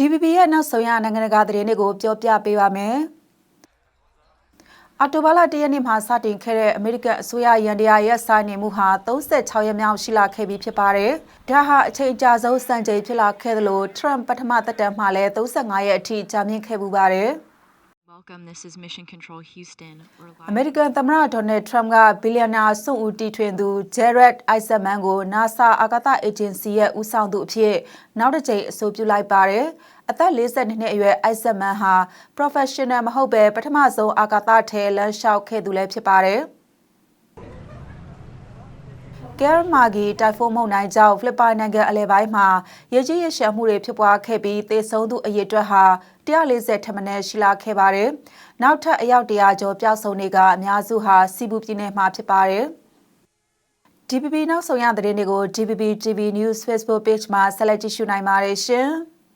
DPP ရဲ့နောက်ဆုံးရနိုင်ငံတကာသတင်းတွေကိုပြောပြပေးပါမယ်။အော်တိုဘာလ၁ရက်နေ့မှာစတင်ခဲ့တဲ့အမေရိကန်အစိုးရရန်တရားရဲ့စာနေမှုဟာ36ရက်မြောက်ရှိလာခဲ့ပြီဖြစ်ပါတယ်။ဒါဟာအချိန်အကြာဆုံးစံချိန်ဖြစ်လာခဲ့သလို Trump ပထမသက်တမ်းမှာလည်း35ရက်အထိကြာမြင့်ခဲ့ပူပါတယ်။ အ live. မေရိကန်သမ္မတဒေါ်နယ်ထရမ့်ကဘီလီယံနာစွန့်ဦးတီထွင်သူဂျယ်ရက်အိုက်ဆက်မန်ကို NASA အာကာသအေဂျင်စီရဲ့ဦးဆောင်သူအဖြစ်နောက်တစ်ကြိမ်အဆိုပြုလိုက်ပါတယ်။အသက်42နှစ်အရွယ်အိုက်ဆက်မန်ဟာ professional မဟုတ်ပဲပထမဆုံးအာကာသထဲလမ်းလျှောက်ခဲ့သူလည်းဖြစ်ပါတယ်။ ကဲရမာဂီတိုင်ဖုန်းမုန်တိုင်းကြောင့်ဖိလစ်ပိုင်နိုင်ငံအလဲပိုင်းမှာရေကြီးရေရှမ်းမှုတွေဖြစ်ပွားခဲ့ပြီးသေဆုံးသူအရေအတွက်ဟာ140ထက်မနည်းရှိလာခဲ့ပါတယ်။နောက်ထပ်အယောက်100ကျော်ပျောက်ဆုံးနေကအများစုဟာစီဘူပြည်နယ်မှာဖြစ်ပါတယ်။ DPP နောက်ဆုံးရသတင်းတွေကို DPP TV News Facebook Page မှာဆက်လက်ကြည့်ရှုနိုင်ပါတယ်ရှင်။